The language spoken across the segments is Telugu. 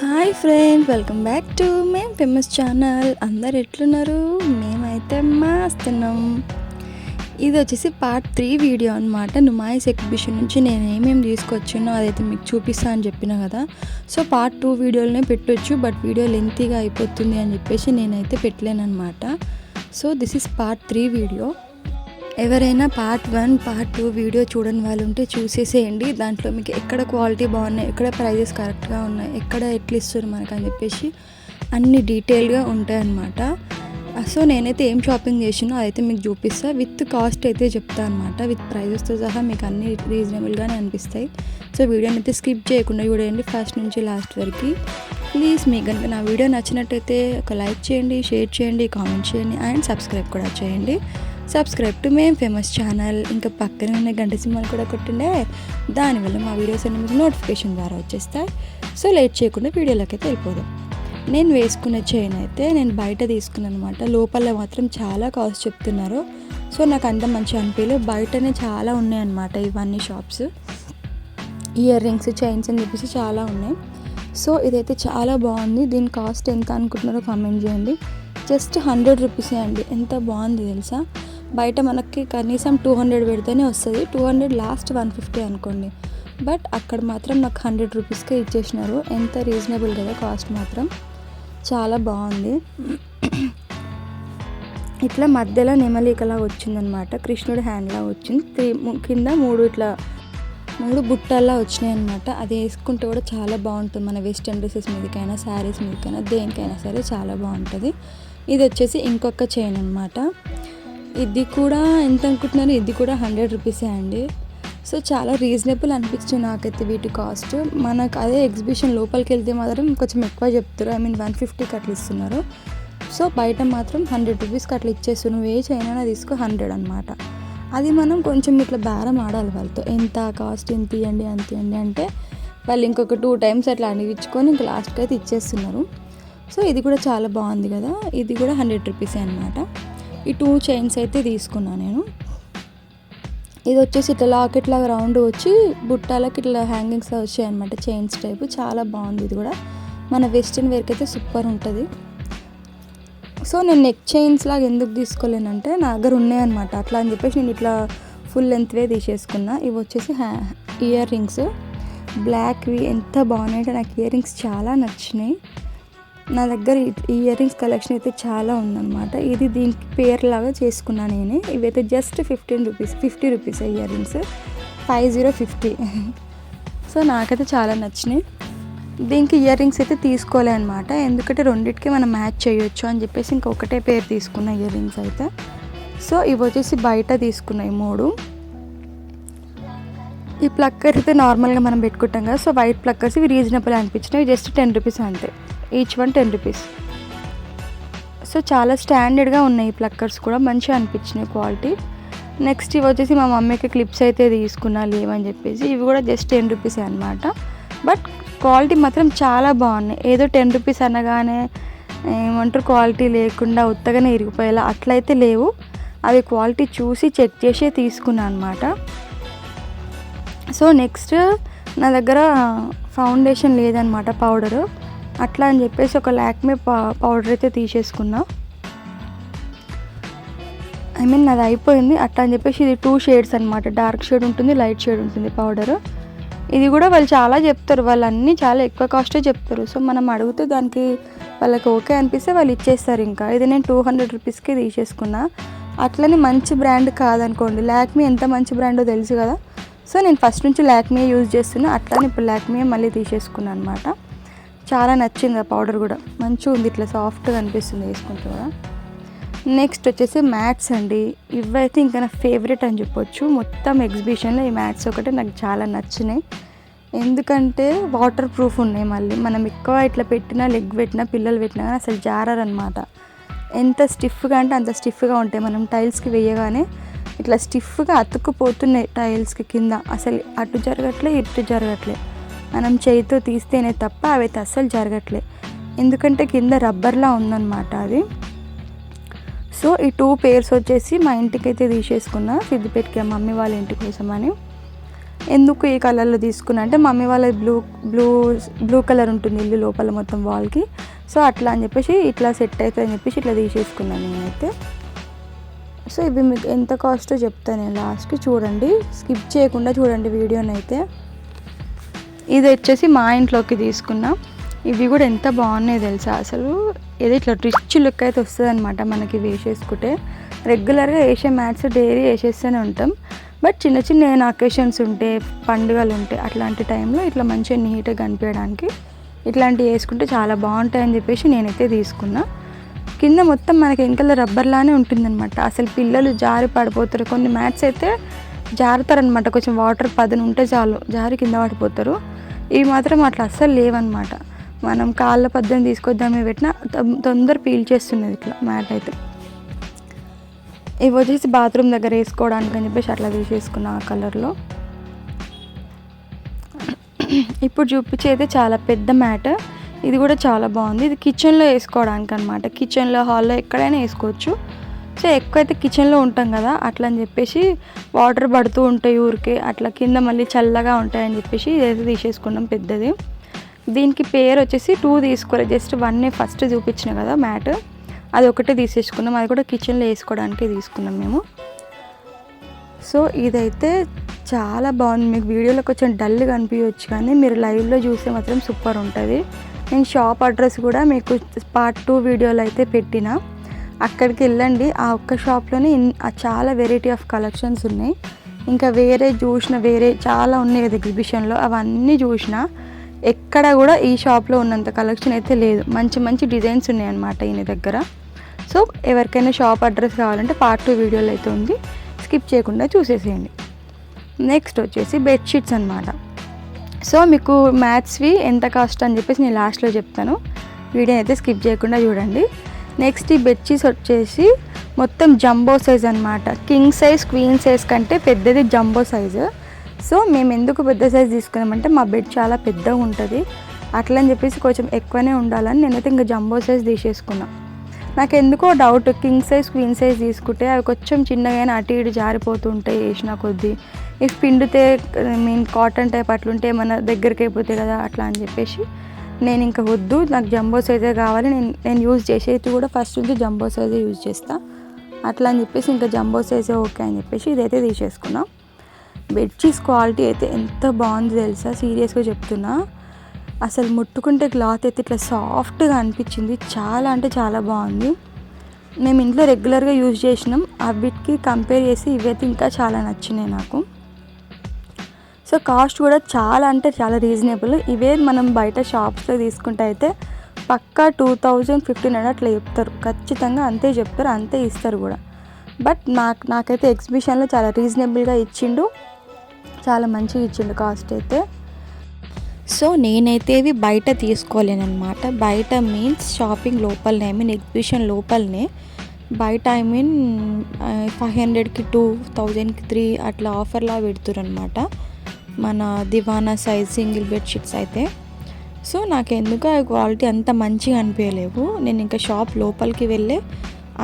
Hi friend welcome back to మేం ఫేమస్ ఛానల్. అందరు ఎట్లున్నారు? మేమైతే మాస్తున్నాం. ఇది వచ్చేసి పార్ట్ త్రీ వీడియో అనమాట నుమాయిస్ ఎగ్జిబిషన్ నుంచి నేను ఏమేమి తీసుకొచ్చానో అదైతే మీకు చూపిస్తా అని చెప్పిన కదా. సో పార్ట్ టూ వీడియోలనే పెట్టొచ్చు బట్ వీడియో లెంతీగా అయిపోతుంది అని చెప్పేసి నేనైతే పెట్టలేను అనమాట so this is part three video. ఎవరైనా part one part two video చూడని వాళ్ళు ఉంటే చూసేసేయండి. దాంట్లో మీకు ఎక్కడ క్వాలిటీ బాగున్నాయి ఎక్కడ ప్రైజెస్ కరెక్ట్గా ఉన్నాయి ఎక్కడ ఎట్లా ఇస్తారు మనకు అని చెప్పేసి అన్ని డీటెయిల్గా ఉంటాయి అన్నమాట సో నేనైతే ఏం షాపింగ్ చేసినో అదైతే మీకు చూపిస్తా. విత్ కాస్ట్ అయితే చెప్తా అనమాట విత్ ప్రైజెస్తో సహా మీకు అన్ని రీజనబుల్గానే అనిపిస్తాయి. సో వీడియోని అయితే స్కిప్ చేయకుండా చూడండి ఫస్ట్ నుంచి లాస్ట్ వరకు. ప్లీజ్ మీకు కనుక నా వీడియో నచ్చినట్టయితే ఒక లైక్ చేయండి షేర్ చేయండి కామెంట్ చేయండి అండ్ సబ్స్క్రైబ్ కూడా చేయండి. సబ్స్క్రైబ్ టు మేం ఫేమస్ ఛానల్ ఇంకా పక్కనే ఉన్న గంట సింహాలు కూడా కొట్టిండే. దానివల్ల మా వీడియోస్ అన్ని మీకు నోటిఫికేషన్ ద్వారా వచ్చేస్తాయి. సో లేట్ చేయకుండా వీడియోలోకి అయితే వెళ్ళిపోదాం. నేను వేసుకున్న చైన్ అయితే నేను బయట తీసుకున్నాను అనమాట లోపల మాత్రం చాలా కాస్ట్ చెప్తున్నారు. సో నాకు అంత మంచిగా అనిపించలేదు. బయటనే చాలా ఉన్నాయన్నమాట ఇవన్నీ షాప్స్ ఇయర్ రింగ్స్ చైన్స్ అని చెప్పేసి చాలా ఉన్నాయి. సో ఇదైతే చాలా బాగుంది. దీని కాస్ట్ ఎంత అనుకుంటున్నారో కామెంట్ చేయండి. జస్ట్ హండ్రెడ్ రూపీసే అండి. ఎంత బాగుంది తెలుసా? బయట మనకి కనీసం టూ హండ్రెడ్ పెడితేనే వస్తుంది. Two hundred last one fifty అనుకోండి. బట్ అక్కడ మాత్రం నాకు హండ్రెడ్ రూపీస్కే ఇచ్చేసినారు. ఎంత రీజనబుల్ కదా కాస్ట్ మాత్రం. చాలా బాగుంది. ఇట్లా మధ్యలో నెమలికలా వచ్చిందనమాట. కృష్ణుడి హ్యాండ్లా వచ్చింది. త్రీ కింద మూడు ఇట్లా మూడు బుట్టల్లా వచ్చినాయి అనమాట అది వేసుకుంటే కూడా చాలా బాగుంటుంది. మన వెస్ట్రన్ డ్రెస్సెస్ మీదకైనా శారీస్ మీదకైనా దేనికైనా సరే చాలా బాగుంటుంది. ఇది వచ్చేసి ఇంకొక చైన్ అనమాట ఇది కూడా ఎంత అనుకుంటున్నాను? ఇది కూడా హండ్రెడ్ రూపీసే అండి. సో చాలా రీజనబుల్ అనిపించింది నాకైతే వీటి కాస్ట్ మనకు అదే ఎగ్జిబిషన్ లోపలికి వెళ్తే మాత్రం కొంచెం ఎక్కువ చెప్తారు. ఐ మీన్ వన్ ఫిఫ్టీకి అట్లా ఇస్తున్నారు. సో బయట మాత్రం హండ్రెడ్ రూపీస్కి అట్లా ఇచ్చేస్తారు నువ్వు ఏ చైనా తీసుకో హండ్రెడ్ అనమాట అది మనం కొంచెం ఇట్లా బేరం ఆడాలి వాళ్ళతో. ఎంత కాస్ట్ ఎంత ఇవ్వండి అంత ఇవ్వండి అంటే వాళ్ళు ఇంకొక టూ టైమ్స్ అట్లా అనిపించుకొని ఇంకా లాస్ట్కి అయితే ఇచ్చేస్తున్నారు. సో ఇది కూడా చాలా బాగుంది కదా. ఇది కూడా హండ్రెడ్ రూపీసే అనమాట ఈ టూ చైన్స్ అయితే తీసుకున్నాను నేను. ఇది వచ్చేసి ఇట్లా లాకెట్ లాగా రౌండ్ వచ్చి బుట్టాలకి ఇట్లా హ్యాంగింగ్స్ వచ్చాయి అనమాట చైన్స్ టైప్ చాలా బాగుంది ఇది కూడా. మన వెస్ట్రన్ వేర్కి అయితే సూపర్ ఉంటుంది. సో నేను నెక్ చైన్స్ లాగా ఎందుకు తీసుకోలేనంటే నా దగ్గర ఉన్నాయన్నమాట అట్లా అని చెప్పేసి నేను ఇట్లా ఫుల్ లెంత్వే తీసేసుకున్నా. ఇవి వచ్చేసి హ్యా ఇయర్ రింగ్స్ బ్లాక్వి ఎంత బాగున్నాయంటే నాకు ఇయర్ రింగ్స్ చాలా నచ్చినాయి. నా దగ్గర ఇయర్ రింగ్స్ కలెక్షన్ అయితే చాలా ఉందన్నమాట. ఇది దీనికి పేరులాగా చేసుకున్నా నేనే. ఇవైతే just fifteen rupees fifty rupees earrings five zero fifty so నాకైతే చాలా నచ్చినాయి. దీనికి ఇయర్ రింగ్స్ అయితే తీసుకోలే అనమాట ఎందుకంటే రెండింటికి మనం మ్యాచ్ చేయొచ్చు అని చెప్పేసి ఇంకొకటే పేరు తీసుకున్న ఇయర్ రింగ్స్ అయితే. సో ఇవి వచ్చేసి బయట తీసుకున్నాయి మూడు. ఈ ప్లక్కర్ అయితే నార్మల్గా మనం పెట్టుకుంటాం కదా సో వైట్ ప్లక్కర్స్ ఇవి రీజనబుల్ అనిపించినాయి. జస్ట్ టెన్ రూపీస్ అంతే. Each one ten rupees so చాలా స్టాండర్డ్గా ఉన్నాయి ఈ ప్లక్కర్స్ కూడా. మంచిగా అనిపించినాయి క్వాలిటీ నెక్స్ట్ ఇవి వచ్చేసి మా మమ్మీకి క్లిప్స్ అయితే తీసుకున్నా లేవని చెప్పేసి. ఇవి కూడా జస్ట్ టెన్ రూపీసే అనమాట బట్ క్వాలిటీ మాత్రం చాలా బాగున్నాయి. ఏదో టెన్ రూపీస్ అనగానే ఏమంటారు క్వాలిటీ లేకుండా ఉత్తగానే ఇరిగిపోయేలా అట్లయితే లేవు. అవి క్వాలిటీ చూసి చెక్ చేసే తీసుకున్నాను అనమాట సో నెక్స్ట్ నా దగ్గర ఫౌండేషన్ లేదనమాట పౌడరు అట్లా అని చెప్పేసి ఒక లాక్మే పౌడర్ అయితే తీసేసుకున్నా. ఐ మీన్ అది అయిపోయింది. అట్లా అని చెప్పేసి ఇది టూ షేడ్స్ అనమాట డార్క్ షేడ్ ఉంటుంది లైట్ షేడ్ ఉంటుంది పౌడర్. ఇది కూడా వాళ్ళు చాలా చెప్తారు. వాళ్ళు అన్నీ చాలా ఎక్కువ కాస్టే చెప్తారు. సో మనం అడిగితే దానికి వాళ్ళకి ఓకే అనిపిస్తే వాళ్ళు ఇచ్చేస్తారు ఇంకా. ఇది నేను టూ హండ్రెడ్ రూపీస్కి తీసేసుకున్నా. అట్లనే మంచి బ్రాండ్ కాదనుకోండి. లాక్మీ ఎంత మంచి బ్రాండో తెలుసు కదా. సో నేను ఫస్ట్ నుంచి లాక్మీ యూజ్ చేస్తున్నా. అట్లానే ఇప్పుడు లాక్మీ మళ్ళీ తీసేసుకున్నాను అనమాట చాలా నచ్చింది ఆ పౌడర్ కూడా. మంచిగా ఉంది ఇట్లా సాఫ్ట్గా అనిపిస్తుంది వేసుకుంటే కూడా. నెక్స్ట్ వచ్చేసి మ్యాట్స్ అండి. ఇవైతే ఇంకా నా ఫేవరెట్ అని చెప్పొచ్చు. మొత్తం ఎగ్జిబిషన్లో ఈ మ్యాట్స్ ఒకటి నాకు చాలా నచ్చినాయి. ఎందుకంటే వాటర్ ప్రూఫ్ ఉన్నాయి మళ్ళీ. మనం ఎక్కువ ఇట్లా పెట్టినా లెగ్ పెట్టినా పిల్లలు పెట్టినా కానీ అసలు జారరనమాట ఎంత స్టిఫ్గా అంటే అంత స్టిఫ్గా ఉంటాయి. మనం టైల్స్కి వేయగానే ఇట్లా స్టిఫ్గా అతుక్కుపోతున్నాయి టైల్స్కి కింద. అసలు అటు జరగట్లే ఇటు జరగట్లే. మనం చేయితో తీస్తేనే తప్ప అవైతే అస్సలు జరగట్లే. ఎందుకంటే కింద రబ్బర్లా ఉందన్నమాట అది. సో ఈ టూ పేర్స్ వచ్చేసి మా ఇంటికి అయితే తీసేసుకున్నా సిద్దిపేటకి మమ్మీ వాళ్ళ ఇంటి కోసం అని ఎందుకు ఈ కలర్లో తీసుకున్నా అంటే మమ్మీ వాళ్ళ బ్లూ బ్లూ బ్లూ కలర్ ఉంటుంది ఇల్లు లోపల మొత్తం వాల్కి. సో అట్లా అని చెప్పేసి ఇట్లా సెట్ అవుతుంది అని చెప్పేసి ఇట్లా తీసేసుకున్నాను నేనైతే. సో ఇవి మీకు ఎంత కాస్టో చెప్తాను నేను లాస్ట్కి. చూడండి స్కిప్ చేయకుండా చూడండి వీడియోనైతే. ఇది వచ్చేసి మా ఇంట్లోకి తీసుకున్నాం. ఇవి కూడా ఎంత బాగున్నాయి తెలుసా? అసలు ఏదో ఇట్లా రిచ్ లుక్ అయితే వస్తుంది అనమాట మనకి వేసేసుకుంటే. రెగ్యులర్గా వేసే మ్యాట్స్ డైలీ వేసేస్తూనే ఉంటాం. బట్ చిన్న చిన్న ఏమైనా అకేషన్స్ ఉంటే పండుగలు ఉంటే అట్లాంటి టైంలో ఇట్లా మంచిగా నీట్గా కనిపించడానికి ఇట్లాంటివి వేసుకుంటే చాలా బాగుంటాయని చెప్పేసి నేనైతే తీసుకున్నా. కింద మొత్తం మనకి వెనకాల రబ్బర్లానే ఉంటుందన్నమాట. అసలు పిల్లలు జారి పడిపోతారు. కొన్ని మ్యాట్స్ అయితే జారుతారనమాట కొంచెం వాటర్ పదన ఉంటే చాలు. జారి కింద పడిపోతారు. ఇవి మాత్రం అట్లా అస్సలు లేవన్నమాట. మనం కాళ్ళ పద్దెని తీసుకొద్దామే పెట్టినా తొందర పీల్చేస్తున్నది ఇట్లా మ్యాట్ అయితే. ఇవి వచ్చేసి బాత్రూమ్ దగ్గర వేసుకోవడానికి అని చెప్పేసి అట్లా తీసేసుకున్నా ఆ కలర్లో. ఇప్పుడు చూపించేది చాలా పెద్ద మ్యాట్. ఇది కూడా చాలా బాగుంది. ఇది కిచెన్లో వేసుకోవడానికి అనమాట కిచెన్లో హాల్లో ఎక్కడైనా వేసుకోవచ్చు. సో అయితే కిచెన్లో ఉంటాం కదా అట్లా అని చెప్పేసి వాటర్ పడుతూ ఉంటాయి ఊరికే అట్లా కింద మళ్ళీ చల్లగా ఉంటాయని చెప్పేసి ఇదైతే తీసేసుకున్నాం పెద్దది. దీనికి పేరు వచ్చేసి టూ తీసుకోలేదు జస్ట్ వన్నే ఫస్ట్ చూపించిన కదా మ్యాట్. అది ఒకటే తీసేసుకున్నాం అది కూడా కిచెన్లో వేసుకోవడానికి తీసుకున్నాం మేము. సో ఇదైతే చాలా బాగుంది మీకు వీడియోలో కొంచెం డల్గా అనిపించవచ్చు కానీ మీరు లైవ్లో చూస్తే మాత్రం సూపర్ ఉంటుంది. నేను షాప్ అడ్రస్ కూడా మీకు పార్ట్ టూ వీడియోలో అయితే పెట్టిన. అక్కడికి వెళ్ళండి. ఆ ఒక్క షాప్లోనే చాలా వెరైటీ ఆఫ్ కలెక్షన్స్ ఉన్నాయి. ఇంకా వేరే చూసిన వేరే చాలా ఉన్నాయి కదా ఎగ్జిబిషన్లో అవన్నీ చూసిన ఎక్కడ కూడా ఈ షాప్లో ఉన్నంత కలెక్షన్ అయితే లేదు. మంచి మంచి డిజైన్స్ ఉన్నాయి అన్నమాట ఈయన దగ్గర. సో ఎవరికైనా షాప్ అడ్రస్ కావాలంటే పార్ట్ టూ వీడియోలో అయితే ఉంది. స్కిప్ చేయకుండా చూసేసేయండి. నెక్స్ట్ వచ్చేసి బెడ్షీట్స్ అనమాట సో మీకు మ్యాథ్స్వి ఎంత కాస్ట్ అని చెప్పేసి నేను లాస్ట్లో చెప్తాను. వీడియో అయితే స్కిప్ చేయకుండా చూడండి. నెక్స్ట్ ఈ బెడ్షీట్స్ వచ్చేసి మొత్తం జంబో సైజ్ అనమాట కింగ్ సైజ్ క్వీన్ సైజ్ కంటే పెద్దది జంబో సైజు. సో మేము ఎందుకు పెద్ద సైజ్ తీసుకున్నామంటే మా బెడ్ చాలా పెద్దగా ఉంటుంది. అట్లా అని చెప్పేసి కొంచెం ఎక్కువనే ఉండాలని నేనైతే ఇంకా జంబో సైజ్ తీసేసుకున్నా. నాకు ఎందుకో doubt king size queen size తీసుకుంటే అవి కొంచెం చిన్నగా అటు ఇటు జారిపోతుంటాయి వేసిన కొద్దీ. ఇఫ్ పిండితే మీన్ కాటన్ టైప్ అట్లుంటే ఏమైనా దగ్గరికి అయిపోతాయి కదా అట్లా అని చెప్పేసి నేను ఇంకా వద్దు నాకు జంబో సైజే కావాలి నేను నేను యూజ్ చేసేది కూడా ఫస్ట్ నుంచి జంబో సైజే యూజ్ చేస్తాను అట్లా అని చెప్పేసి ఇంకా జంబో సైజే ఓకే అని చెప్పేసి ఇదైతే తీసేసుకున్నాం. బెడ్షీట్స్ క్వాలిటీ అయితే ఎంత బాగుంది తెలుసా? సీరియస్గా చెప్తున్నా. అసలు ముట్టుకుంటే క్లాత్ అయితే ఇట్లా సాఫ్ట్గా అనిపించింది. చాలా అంటే చాలా బాగుంది. మేము ఇంట్లో రెగ్యులర్గా యూజ్ చేసినాం. అవిటికి కంపేర్ చేసి ఇవైతే ఇంకా చాలా నచ్చినాయి నాకు. సో కాస్ట్ కూడా చాలా అంటే చాలా రీజనబుల్. ఇవే మనం బయట షాప్స్లో తీసుకుంటే అయితే పక్కా టూ థౌజండ్ ఫిఫ్టీన్ హండ్రెడ్ అట్లా చెప్తారు ఖచ్చితంగా అంతే చెప్తారు అంతే ఇస్తారు కూడా. బట్ నాకు నాకైతే ఎగ్జిబిషన్లో చాలా రీజనబుల్గా ఇచ్చిండు. చాలా మంచిగా ఇచ్చిండు కాస్ట్ అయితే. సో నేనైతే ఇవి బయట తీసుకోలేనమాట బయట మీన్స్ షాపింగ్ లోపలనే ఐ మీన్ ఎగ్జిబిషన్ లోపలనే. బయట ఐ మీన్ ఫైవ్ హండ్రెడ్కి టూ థౌజండ్కి త్రీ అట్లా ఆఫర్లా పెడుతురు అనమాట మన దివానా సైజ్ సింగిల్ బెడ్షీట్స్ అయితే. సో నాకు ఎందుకు ఆ క్వాలిటీ అంత మంచిగా అనిపించలేవు నేను ఇంకా షాప్ లోపలికి వెళ్ళే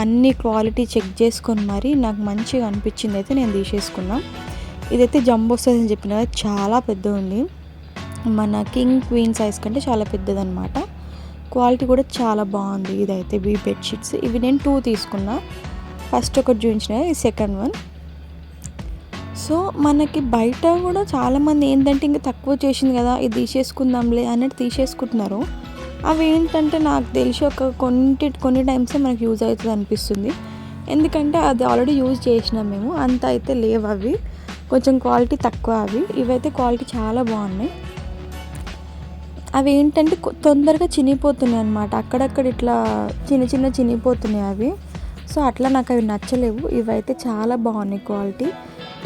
అన్ని క్వాలిటీ చెక్ చేసుకొని మరి నాకు మంచిగా అనిపించింది అయితే నేను తీసేసుకున్నా. ఇదైతే జంబో సైజ్ అని చెప్పిన కదా, చాలా పెద్ద ఉంది. మన కింగ్ క్వీన్ సైజ్ కంటే చాలా పెద్దదనమాట క్వాలిటీ కూడా చాలా బాగుంది ఇదైతే బీ బెడ్షీట్స్ ఇవి నేను టూ తీసుకున్నా. ఫస్ట్ ఒకటి చూపించిన సెకండ్ వన్ సో మనకి బయట కూడా చాలామంది ఏంటంటే ఇంకా తక్కువ చేసింది కదా ఇది తీసేసుకుందాంలే అన్నట్టు తీసేసుకుంటున్నారు. అవి ఏంటంటే నాకు తెలిసి ఒక కొన్ని కొన్ని టైమ్సే మనకు యూజ్ అవుతుంది అనిపిస్తుంది. ఎందుకంటే అది ఆల్రెడీ యూజ్ చేసినాం మేము అంత అయితే లేవు అవి. కొంచెం క్వాలిటీ తక్కువ అవి. ఇవైతే క్వాలిటీ చాలా బాగున్నాయి. అవి ఏంటంటే తొందరగా చినిగిపోతున్నాయి అనమాట అక్కడక్కడ ఇట్లా చిన్న చిన్న చినిగిపోతున్నాయి అవి. సో అట్లా నాకు అవి నచ్చలేవు. ఇవైతే చాలా బాగున్నాయి క్వాలిటీ.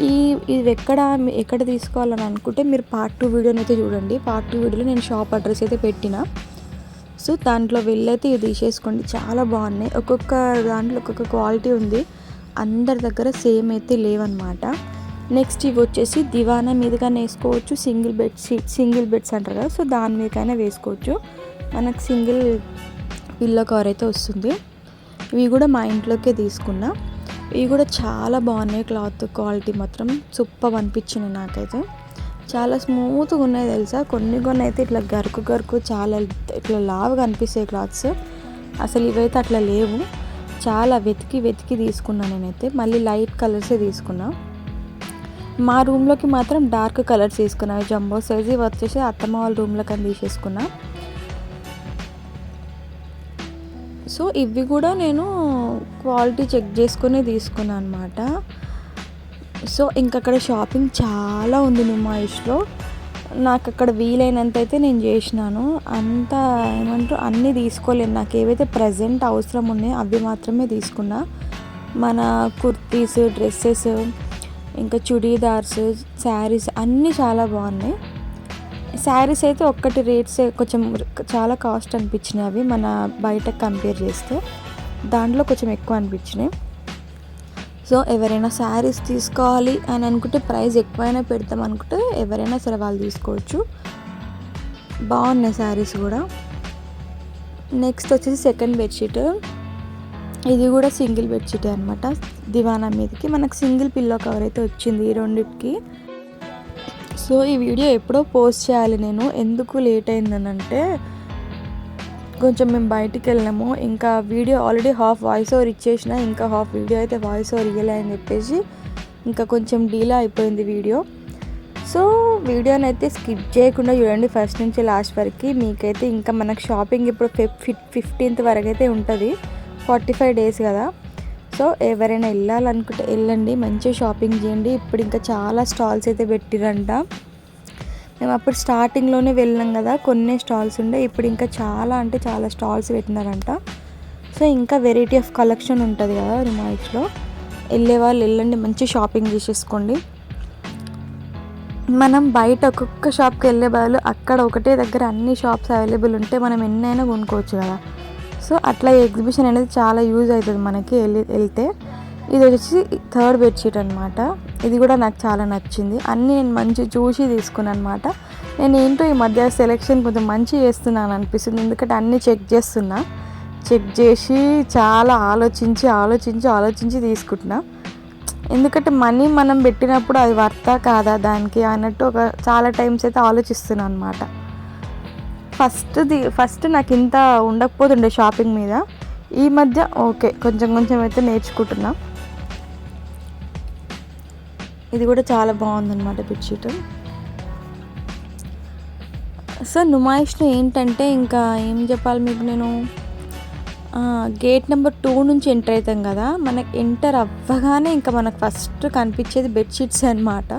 ఈ ఇది ఎక్కడ ఎక్కడ తీసుకోవాలని అనుకుంటే మీరు పార్ట్ టూ వీడియోని అయితే చూడండి. పార్ట్ టూ వీడియోలో నేను షాప్ అడ్రస్ అయితే పెట్టిన. సో దాంట్లో వెళ్ళైతే ఇది తీసేసుకోండి. చాలా బాగున్నాయి. ఒక్కొక్క దాంట్లో ఒక్కొక్క క్వాలిటీ ఉంది. అందరి దగ్గర సేమ్ అయితే లేవన్నమాట. నెక్స్ట్ ఇవి వచ్చేసి దివానా మీదగానే వేసుకోవచ్చు. Single bed sheet single beds అంటారు కదా. సో దాని మీదకైనా వేసుకోవచ్చు. మనకు సింగిల్ పిల్లో కవర్ అయితే వస్తుంది. ఇవి కూడా మా ఇంట్లోకే తీసుకున్నా. ఇవి కూడా చాలా బాగున్నాయి క్లాత్ క్వాలిటీ మాత్రం సూపర్ అనిపించింది నాకైతే. చాలా స్మూత్గా ఉన్నాయి తెలుసా? కొన్ని కొన్ని అయితే ఇట్లా గరుకు గరుకు చాలా ఇట్లా లావుగా అనిపిస్తాయి క్లాత్స్. అసలు ఇవైతే అట్లా లేవు. చాలా వెతికి వెతికి తీసుకున్నా నేనైతే. మళ్ళీ లైట్ కలర్సే తీసుకున్నా. మా రూమ్లోకి మాత్రం డార్క్ కలర్స్ తీసుకున్నా. జంబో సైజ్ వచ్చేసి అత్తమ్మ వాళ్ళ రూమ్లోకి అని తీసేసుకున్నా. సో ఇవి కూడా నేను క్వాలిటీ చెక్ చేసుకుని తీసుకున్నాను అనమాట సో ఇంకక్కడ షాపింగ్ చాలా ఉంది నుమాయిష్లో. నాకు అక్కడ వీలైనంత అయితే నేను చేసినాను. అంత ఏమంటారు అన్నీ తీసుకోలేను. నాకు ఏవైతే ప్రజెంట్ అవసరం ఉన్నాయో అవి మాత్రమే తీసుకున్నా. మన కుర్తీస్ డ్రెస్సెస్ ఇంకా చుడీదార్స్ శారీస్ అన్నీ చాలా బాగున్నాయి. శారీస్ అయితే ఒక్కటి రేట్స్ కొంచెం చాలా కాస్ట్ అనిపించినాయి అవి మన బయట కంపేర్ చేస్తే. దాంట్లో కొంచెం ఎక్కువ అనిపించినాయి. సో ఎవరైనా శారీస్ తీసుకోవాలి అని అనుకుంటే ప్రైస్ ఎక్కువైనా పెడతాం అనుకుంటే ఎవరైనా సరే వాళ్ళు తీసుకోవచ్చు. బాగున్నాయి శారీస్ కూడా. నెక్స్ట్ వచ్చేసి సెకండ్ బెడ్షీట్. ఇది కూడా సింగిల్ బెడ్షీటే అనమాట దివానా మీదకి. మనకు సింగిల్ పిల్లో కవర్ అయితే వచ్చింది ఈ రెండింటికి. సో ఈ వీడియో ఎప్పుడో పోస్ట్ చేయాలి నేను. ఎందుకు లేట్ అయిందనంటే కొంచెం మేము బయటికి వెళ్ళాము ఇంకా video already half voice over ఇచ్చేసిన ఇంకా హాఫ్ వీడియో అయితే వాయిస్ ఓవర్ ఇవ్వలే అని చెప్పేసి ఇంకా కొంచెం డీలా అయిపోయింది వీడియో. సో వీడియోని అయితే స్కిప్ చేయకుండా చూడండి ఫస్ట్ నుంచి లాస్ట్ వరకు. మీకైతే ఇంకా మనకు షాపింగ్ ఇప్పుడు ఫిఫ్ ఫిఫ్టీన్త్ వరకు అయితే ఉంటుంది. ఫార్టీ ఫైవ్ డేస్ కదా. సో ఎవరైనా వెళ్ళాలనుకుంటే వెళ్ళండి మంచిగా షాపింగ్ చేయండి. ఇప్పుడు ఇంకా చాలా స్టాల్స్ అయితే పెట్టిరంట. మేము అప్పుడు స్టార్టింగ్లోనే వెళ్ళాం కదా కొన్ని స్టాల్స్ ఉండే. ఇప్పుడు ఇంకా చాలా అంటే చాలా స్టాల్స్ పెట్టినారంట. సో ఇంకా వెరైటీ ఆఫ్ కలెక్షన్ ఉంటుంది కదా రిమాయిక్స్లో వెళ్ళే వాళ్ళు వెళ్ళండి మంచి షాపింగ్ చేసేసుకోండి. మనం బయట ఒక్కొక్క షాప్కి వెళ్ళే బదులు అక్కడ ఒకటే దగ్గర అన్ని షాప్స్ అవైలబుల్ ఉంటే మనం ఎన్నైనా కొనుక్కోవచ్చు కదా. సో అట్లా ఎగ్జిబిషన్ అనేది చాలా యూజ్ అవుతుంది మనకి వెళ్ళి వెళ్తే. ఇది వచ్చి థర్డ్ బెడ్షీట్ అనమాట ఇది కూడా నాకు చాలా నచ్చింది. అన్నీ నేను మంచి చూసి తీసుకున్నాను అనమాట నేను ఏంటో ఈ మధ్య సెలెక్షన్ కొంచెం మంచి చేస్తున్నాను అనిపిస్తుంది. ఎందుకంటే అన్నీ చెక్ చేస్తున్నా. చెక్ చేసి చాలా ఆలోచించి ఆలోచించి ఆలోచించి తీసుకుంటున్నా. ఎందుకంటే మనీ మనం పెట్టినప్పుడు అది వర్తా కాదా దానికి అన్నట్టు ఒక చాలా టైమ్స్ అయితే ఆలోచిస్తున్నాను అనమాట ఫస్ట్ది ఫస్ట్ నాకు ఇంత ఉండకపోతుండే షాపింగ్ మీద. ఈ మధ్య ఓకే కొంచెం కొంచెం అయితే నేర్చుకుంటున్నా. ఇది కూడా చాలా బాగుందన్నమాట బెడ్షీట్. సో నుమాయిష్లో ఏంటంటే ఇంకా ఏం చెప్పాలి మీకు నేను? గేట్ నెంబర్ టూ నుంచి ఎంటర్ అవుతాం కదా మనకి ఎంటర్ అవ్వగానే ఇంకా మనకు ఫస్ట్ కనిపించేది బెడ్షీట్స్ అనమాట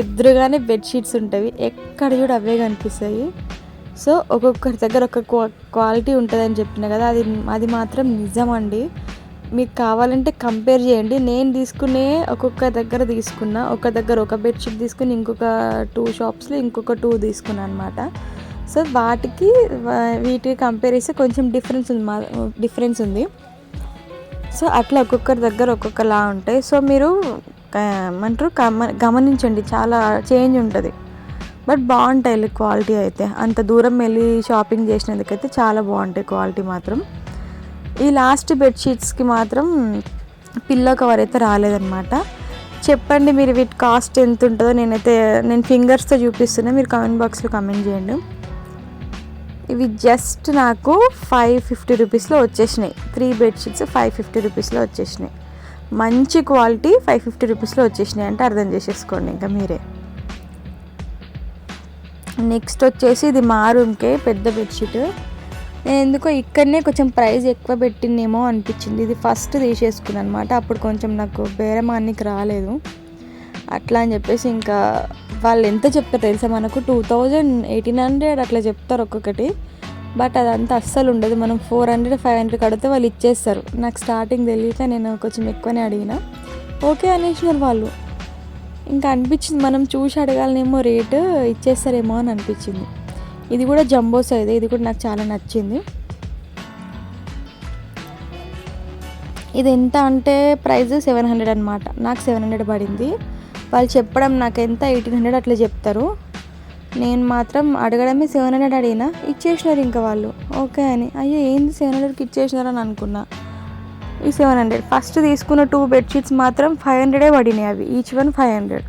ఎదురుగానే బెడ్షీట్స్ ఉంటాయి. ఎక్కడ కూడా అవే కనిపిస్తాయి. సో ఒక్కొక్కరి దగ్గర ఒక క్వాలిటీ ఉంటుందని చెప్పిన కదా అది అది మాత్రం నిజం అండి మీకు కావాలంటే కంపేర్ చేయండి. నేను తీసుకునే ఒక్కొక్క దగ్గర తీసుకున్నా ఒక దగ్గర ఒక బెడ్షీట్ తీసుకుని ఇంకొక టూ షాప్స్లో ఇంకొక టూ తీసుకున్నాను అనమాట సో వాటికి వీటికి కంపేర్ చేస్తే కొంచెం డిఫరెన్స్ ఉంది మా డిఫరెన్స్ ఉంది. సో అట్లా ఒక్కొక్కరి దగ్గర ఒక్కొక్కలా ఉంటాయి. సో మీరు ఏమంటారు? గమనించండి. చాలా చేంజ్ ఉంటుంది. బట్ బాగుంటాయి క్వాలిటీ అయితే. అంత దూరం వెళ్ళి షాపింగ్ చేసినందుకైతే చాలా బాగుంటాయి క్వాలిటీ మాత్రం. ఈ లాస్ట్ బెడ్షీట్స్కి మాత్రం పిల్లో కవర్ అయితే రాలేదన్నమాట. చెప్పండి మీరు వీటి కాస్ట్ ఎంత ఉంటుందో నేనైతే నేను ఫింగర్స్తో చూపిస్తున్నా. మీరు కామెంట్ బాక్స్లో కమెంట్ చేయండి. ఇవి జస్ట్ నాకు ఫైవ్ ఫిఫ్టీ రూపీస్లో వచ్చేసినాయి. త్రీ బెడ్షీట్స్ ఫైవ్ ఫిఫ్టీ రూపీస్లో వచ్చేసినాయి. మంచి క్వాలిటీ ఫైవ్ ఫిఫ్టీ రూపీస్లో వచ్చేసినాయి అంటే అర్థం చేసేసుకోండి ఇంకా మీరే. నెక్స్ట్ వచ్చేసి ఇది మా రూమ్కే పెద్ద బెడ్షీట్ నేను ఎందుకో ఇక్కడనే కొంచెం ప్రైస్ ఎక్కువ పెట్టిందేమో అనిపించింది. ఇది ఫస్ట్ తీసేసుకున్నాను అనమాట అప్పుడు కొంచెం నాకు బేరమానికి రాలేదు. అట్లా అని చెప్పేసి ఇంకా వాళ్ళు ఎంత చెప్తారు తెలుసా మనకు? టూ థౌజండ్ ఎయిటీన్ హండ్రెడ్ అట్లా చెప్తారు ఒక్కొక్కటి. బట్ అదంతా అస్సలు ఉండదు. మనం ఫోర్ హండ్రెడ్ ఫైవ్ హండ్రెడ్ కడితే వాళ్ళు ఇచ్చేస్తారు. నాకు స్టార్టింగ్ తెలియక నేను కొంచెం ఎక్కువనే అడిగిన. ఓకే అనేసినారు వాళ్ళు. ఇంకా అనిపించింది మనం చూసి అడగాలనేమో రేటు ఇచ్చేస్తారేమో అని అనిపించింది. ఇది కూడా జంబో సైజ్ ఇది కూడా నాకు చాలా నచ్చింది. ఇది ఎంత అంటే ప్రైస్ సెవెన్ హండ్రెడ్ అనమాట నాకు సెవెన్ హండ్రెడ్ పడింది. వాళ్ళు చెప్పడం నాకు ఎంత? ఎయిటీన్ హండ్రెడ్ అట్లా చెప్తారు. నేను మాత్రం అడగడమే సెవెన్ హండ్రెడ్ అడిగినా ఇచ్చేసినారు ఇంకా వాళ్ళు. ఓకే అని. అయ్యో ఏంది సెవెన్ హండ్రెడ్కి ఇచ్చేసినారు అని అనుకున్నా. ఈ సెవెన్ హండ్రెడ్. ఫస్ట్ తీసుకున్న టూ బెడ్షీట్స్ మాత్రం ఫైవ్ హండ్రెడే పడినాయి అవి. ఈచ్ వన్ ఫైవ్ హండ్రెడ్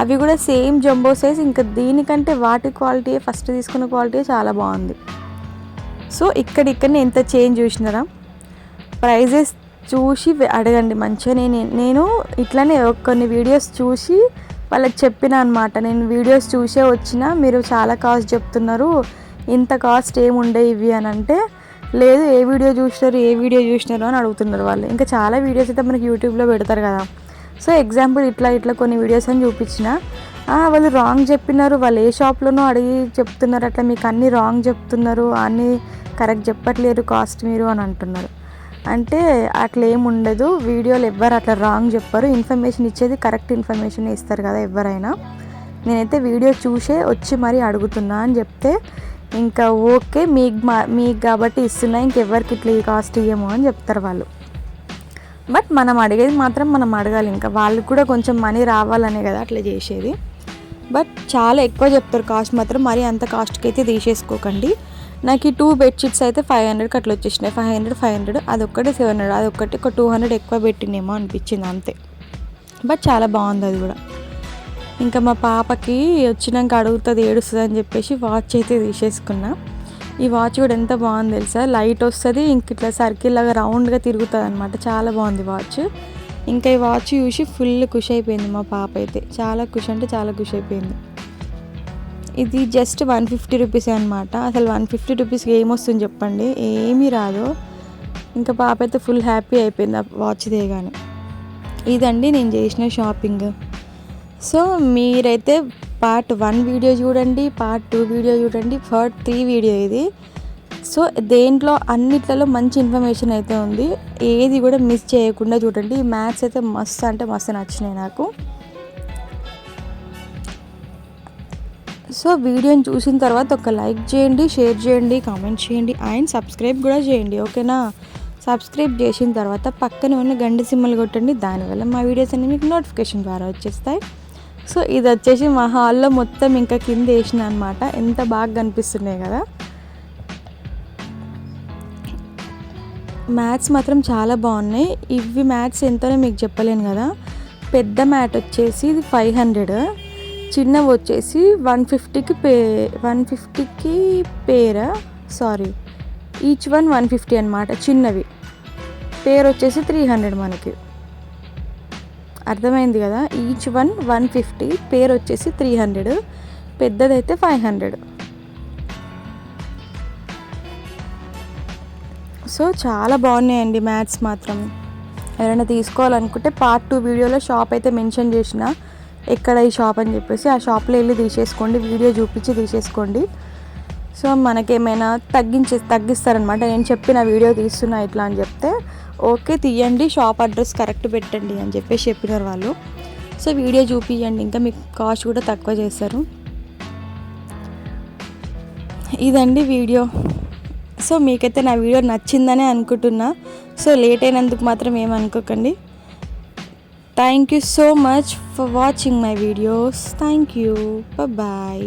అవి కూడా సేమ్ జంబో సైజ్ ఇంకా దీనికంటే వాటి క్వాలిటీ ఫస్ట్ తీసుకున్న క్వాలిటీ చాలా బాగుంది. సో ఇక్కడ ఇక్కడ ఎంత చేంజ్ చూసినారా? ప్రైజెస్ చూసి అడగండి మంచిగా. నేను నేను ఇట్లానే కొన్ని వీడియోస్ చూసి వాళ్ళకి చెప్పిన అనమాట నేను వీడియోస్ చూసే వచ్చిన మీరు చాలా కాస్ట్ చెప్తున్నారు. ఇంత కాస్ట్ ఏముండే ఇవి అని అంటే లేదు ఏ వీడియో చూసినారు ఏ వీడియో చూసినారు అని అడుగుతున్నారు వాళ్ళు. ఇంకా చాలా వీడియోస్ అయితే మనకి యూట్యూబ్లో పెడతారు కదా. సో ఎగ్జాంపుల్ ఇట్లా ఇట్లా కొన్ని వీడియోస్ అని చూపించిన. వాళ్ళు రాంగ్ చెప్పినారు వాళ్ళు ఏ షాప్లోనో అడిగి చెప్తున్నారు అట్లా మీకు అన్నీ రాంగ్ చెప్తున్నారు అన్నీ కరెక్ట్ చెప్పట్లేరు కాస్ట్ మీరు అని అంటున్నారు. అంటే అట్లా ఏమి ఉండదు వీడియోలు ఎవ్వరు అట్లా రాంగ్ చెప్పరు. ఇన్ఫర్మేషన్ ఇచ్చేది కరెక్ట్ ఇన్ఫర్మేషన్ ఇస్తారు కదా ఎవరైనా. నేనైతే వీడియో చూసే వచ్చి మరీ అడుగుతున్నా అని చెప్తే ఇంకా ఓకే మీకు మా మీకు కాబట్టి ఇస్తున్నా ఇంకెవ్వరికి ఇట్లా ఈ కాస్ట్ ఇయ్యము అని చెప్తారు వాళ్ళు. బట్ మనం అడిగేది మాత్రం మనం అడగాలి. ఇంకా వాళ్ళకి కూడా కొంచెం మనీ రావాలనే కదా అట్లా చేసేది. బట్ చాలా ఎక్కువ చెప్తారు కాస్ట్ మాత్రం. మరీ అంత కాస్ట్కి అయితే తీసేసుకోకండి. నాకు ఈ టూ బెడ్షీట్స్ అయితే ఫైవ్ హండ్రెడ్కి అట్లా వచ్చేసినాయి. ఫైవ్ హండ్రెడ్ ఫైవ్ హండ్రెడ్ అదొక్కటి సెవెన్ హండ్రెడ్ అదొక్కటి ఒక టూ హండ్రెడ్ ఎక్కువ పెట్టినేమో అనిపించింది అంతే. బట్ చాలా బాగుంది అది కూడా. ఇంకా మా పాపకి వచ్చినాక అడుగుతుంది ఏడుస్తుంది అని చెప్పేసి వాచ్ అయితే తీసేసుకున్నా. ఈ వాచ్ కూడా ఎంత బాగుంది తెలుసా? లైట్ వస్తుంది ఇంక ఇట్లా సర్కిల్ లాగా రౌండ్గా తిరుగుతుంది అనమాట చాలా బాగుంది వాచ్ ఇంకా ఈ వాచ్ చూసి ఫుల్ ఖుషి అయిపోయింది మా పాప అయితే. చాలా ఖుషి అంటే చాలా ఖుషి అయిపోయింది ఇది జస్ట్ వన్ ఫిఫ్టీ రూపీస్ అనమాట అసలు వన్ ఫిఫ్టీ రూపీస్కి ఏమొస్తుంది చెప్పండి? ఏమీ రాదు. ఇంకా పాప అయితే ఫుల్ హ్యాపీ అయిపోయింది ఆ వాచ్ దేగానే ఇదండి నేను చేసిన షాపింగ్ సో మీరైతే పార్ట్ వన్ వీడియో చూడండి పార్ట్ టూ వీడియో చూడండి పార్ట్ త్రీ వీడియో ఇది. సో దేంట్లో అన్నిట్లలో మంచి ఇన్ఫర్మేషన్ అయితే ఉంది. ఏది కూడా మిస్ చేయకుండా చూడండి. మ్యాథ్స్ అయితే మస్తు అంటే మస్తు నచ్చినాయి నాకు. సో వీడియోని చూసిన తర్వాత ఒక లైక్ చేయండి షేర్ చేయండి కామెంట్ చేయండి అండ్ సబ్స్క్రైబ్ కూడా చేయండి ఓకేనా? సబ్స్క్రైబ్ చేసిన తర్వాత పక్కన ఉన్న గంట సిమ్మలు కొట్టండి. దానివల్ల మా వీడియోస్ అన్ని మీకు నోటిఫికేషన్ ద్వారా వచ్చేస్తాయి. సో ఇది వచ్చేసి మా హాల్లో మొత్తం ఇంకా కింద వేసిన అనమాట ఎంత బాగా కనిపిస్తున్నాయి కదా. మ్యాట్స్ మాత్రం చాలా బాగున్నాయి. ఇవి మ్యాట్స్ ఎంతనో మీకు చెప్పలేను కదా. పెద్ద మ్యాట్ వచ్చేసి ఇది ఫైవ్ హండ్రెడ్. చిన్నవి వచ్చేసి వన్ ఫిఫ్టీకి పే వన్ ఫిఫ్టీకి పేరా? Sorry each one one fifty అనమాట చిన్నవి. పేరు వచ్చేసి త్రీ హండ్రెడ్ మనకి. అర్థమైంది కదా? ఈచ్ వన్ వన్ ఫిఫ్టీ పేరు వచ్చేసి త్రీ హండ్రెడ్ పెద్దదైతే ఫైవ్ హండ్రెడ్ సో చాలా బాగున్నాయండి మ్యాథ్స్ మాత్రం. ఎవరైనా తీసుకోవాలనుకుంటే పార్ట్ టూ వీడియోలో షాప్ అయితే మెన్షన్ చేసిన ఎక్కడ ఈ షాప్ అని చెప్పేసి ఆ షాప్లో వెళ్ళి తీసేసుకోండి వీడియో చూపించి తీసేసుకోండి. సో మనకేమైనా తగ్గించే తగ్గిస్తారనమాట నేను చెప్పిన వీడియో తీస్తున్నా ఇట్లా అని చెప్తే ఓకే తీయండి షాప్ అడ్రస్ కరెక్ట్ పెట్టండి అని చెప్పేసి చెప్పినారు వాళ్ళు. సో వీడియో చూపించండి ఇంకా మీకు కాస్ట్ కూడా తక్కువ చేస్తారు. ఇదండి వీడియో. సో మీకైతే నా వీడియో నచ్చిందనే అనుకుంటున్నా. సో లేట్ అయినందుకు మాత్రం ఏమనుకోకండి thank you so much for watching my videos thank you bye